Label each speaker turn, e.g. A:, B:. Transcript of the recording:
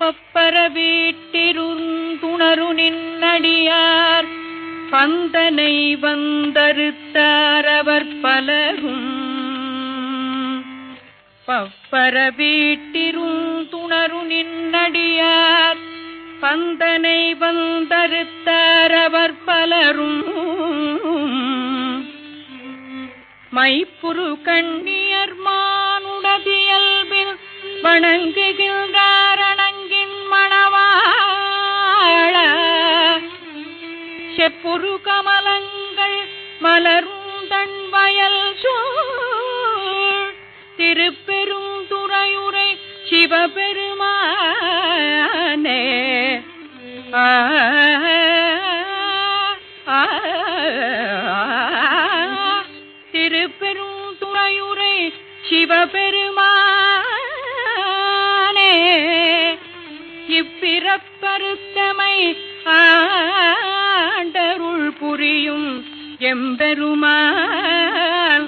A: பப்பர வீட்டிருந்துணரு நின்னடியார். பந்தனை வந்தறுத்தார் அவர் பலரும். பப்பர வீட்டிருந்துணரு நின்னடியார். பந்தனை வந்தறுத்தார் அவர் பலரும். மைப்புரு கண்ணியர் மானுடதியல்பில் வணங்குகின்றார். செப்புரு கமலங்கள் மலரும் தன் வயல் சோழ் திருப்பெரும் துறையுரை சிவபெருமானே ஆ திருப்பெரும் துறையுரை சிவபெருமானே இப்பிறப்பருத்தமை ஆ எம்பெருமான்